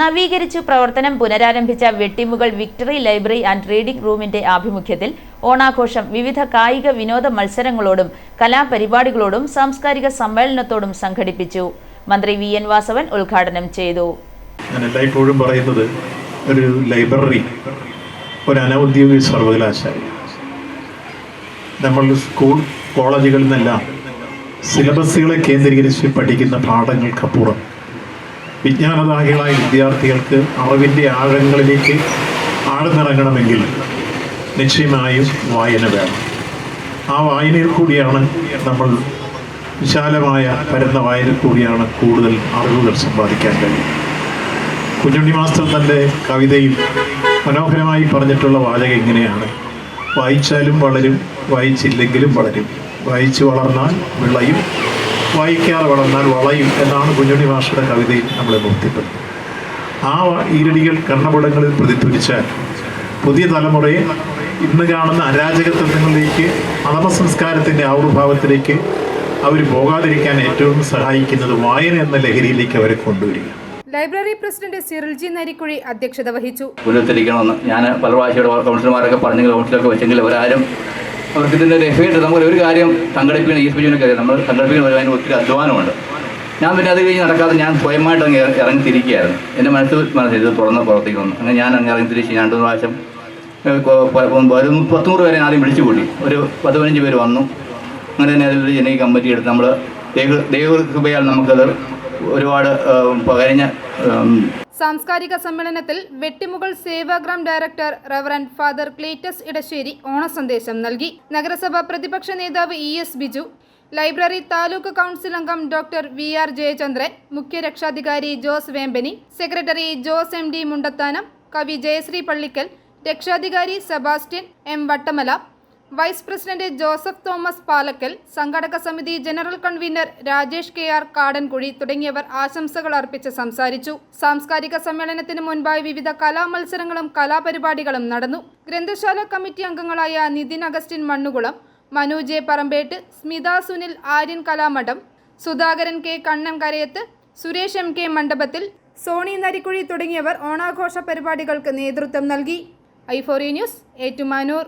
നവീകരിച്ചു പ്രവർത്തനം പുനരാരംഭിച്ച Vettimukal victory library and reading റൂമിന്റെ ആഭിമുഖ്യത്തിൽ ഓണാഘോഷം വിവിധ കായിക വിനോദ മത്സരങ്ങളോടും കലാപരിപാടികളോടും സാംസ്കാരിക സമ്മേളനത്തോടും സംഘടിപ്പിച്ചു. മന്ത്രി വി എൻ വാസവൻ ഉദ്ഘാടനം ചെയ്തു. എല്ലായ്പ്പോഴും പറയുന്നത് ഒരു ലൈബ്രറി ഒരു അനൗദ്യോഗിക സർവകലാശാല. നമ്മൾ സ്കൂൾ കോളേജുകളിൽ നിന്നെല്ലാം സിലബസുകളെ കേന്ദ്രീകരിച്ച് പഠിക്കുന്ന പാഠങ്ങൾക്കപ്പുറം വിജ്ഞാനദാഹികളായ വിദ്യാർത്ഥികൾക്ക് അറിവിന്റെ ആഴങ്ങളിലേക്ക് ആഴ്ന്നിറങ്ങണമെങ്കിൽ നിശ്ചയമായും വായന വേണം. ആ വായനയിൽ കൂടിയാണ് നമ്മൾ വിശാലമായ പരന്ന വായനയിൽ കൂടിയാണ് കൂടുതൽ അറിവുകൾ സമ്പാദിക്കാൻ കഴിയും കുഞ്ഞുണ്ണി മാസ്റ്റർ തന്റെ കവിതയിൽ മനോഹരമായി പറഞ്ഞിട്ടുള്ള വാചകം ഇങ്ങനെയാണ്. വായിച്ചാലും വളരും വായിച്ചില്ലെങ്കിലും വളരും. വായിച്ചു വളർന്നാൽ വിളയും വായിക്കാതെ വളർന്നാൽ വളയും എന്നാണ് കുഞ്ഞുണ്ണി മാഷയുടെ കവിതയിൽ നമ്മളെ ബോധ്യപ്പെടുന്നത് ആ ഈരടികൾ കർണപടങ്ങളിൽ പ്രതിധ്വനിച്ചാൽ പുതിയ തലമുറയെ ഇന്ന് കാണുന്ന അരാജകത്വങ്ങളിലേക്ക് അധമ സംസ്കാരത്തിന്റെ ആവിർഭാവത്തിലേക്ക് അവർ പോകാതിരിക്കാൻ ഏറ്റവും സഹായിക്കുന്നത് വായന എന്ന ലഹരിയിലേക്ക് അവരെ കൊണ്ടുവരിക. ലൈബ്രറി പ്രസിഡന്റ് സിറിൽജി നരിക്കുഴി അധ്യക്ഷത വഹിച്ചു. പുനരുദ്ധരിക്കണമെന്ന് ഞാൻ പല പ്രാവശ്യം കൗൺസിലർമാരൊക്കെ പറഞ്ഞെങ്കിൽ കൗൺസിലൊക്കെ വെച്ചെങ്കിൽ അവരാരും അവർക്ക് ഇതിന്റെ ഒരു നമുക്ക് ഒരു കാര്യം സംഘടിപ്പിക്കുന്ന ഈ സ്പിജിനൊക്കെ അറിയാം. നമ്മൾ സംഘടിപ്പിക്കുന്ന ഒരു അതിന് ഒത്തിരി അധ്വാനമുണ്ട്. ഞാൻ പിന്നെ അത് കഴിഞ്ഞ് നടക്കാതെ ഞാൻ സ്വയമായിട്ട് അങ്ങ് ഇറങ്ങി തിരിക്കുകയായിരുന്നു എന്റെ മനസ്സിൽ മനസ്സിൽ ഇത് തുറന്ന് പുറത്തേക്ക് വന്നു അങ്ങനെ ഞാൻ അങ്ങ് ഇറങ്ങി തിരിച്ച് ഞാൻ രണ്ട് പ്രാവശ്യം ഒരു പത്തുനൂറ് പേരെ ആദ്യം വിളിച്ചു കൂട്ടി. ഒരു പത്ത് പതിനഞ്ച് പേര് വന്നു. അങ്ങനെ തന്നെ അതിൽ ജനകീയ കമ്മിറ്റി എടുത്ത് നമ്മൾ ദൈവ ദൈവകൃപയാൽ നമുക്കത് ഒരുപാട് പകരഞ്ഞ സാംസ്കാരിക സമ്മേളനത്തിൽ Vettimukal Sevagram director reverend father Cleetus Edassery ഓണസന്ദേശം നൽകി. നഗരസഭ പ്രതിപക്ഷ നേതാവ് E S Biju library taluk council അംഗം ഡോക്ടർ വി ആർ ജയചന്ദ്രൻ മുഖ്യ രക്ഷാധികാരി Jose Vempany secretary Jose M D Mundathanam കവി ജയശ്രീ പള്ളിക്കൽ രക്ഷാധികാരി Sebastian M Vattamala vice president Joseph Thomas Palackal സംഘടക സമിതി general convener Rajesh K R Kadankuzhi തുടങ്ങിയവർ ആശംസകൾ അർപ്പിച്ച് സംസാരിച്ചു. സാംസ്കാരിക സമ്മേളനത്തിന് മുൻപായി വിവിധ കലാമത്സരങ്ങളും കലാപരിപാടികളും നടന്നു. ഗ്രന്ഥശാല കമ്മിറ്റി അംഗങ്ങളായ Nithin Augustine Mannukulam Manu J Parampett Smitha Sunil Aryan Kalamadom Sudhakaran K Kannan Karayath Suresh M K മണ്ഡപത്തിൽ സോണി നരിക്കുഴി തുടങ്ങിയവർ ഓണാഘോഷ പരിപാടികൾക്ക് നേതൃത്വം നൽകി. ഐഫോറി ന്യൂസ് ഏറ്റുമാനൂർ.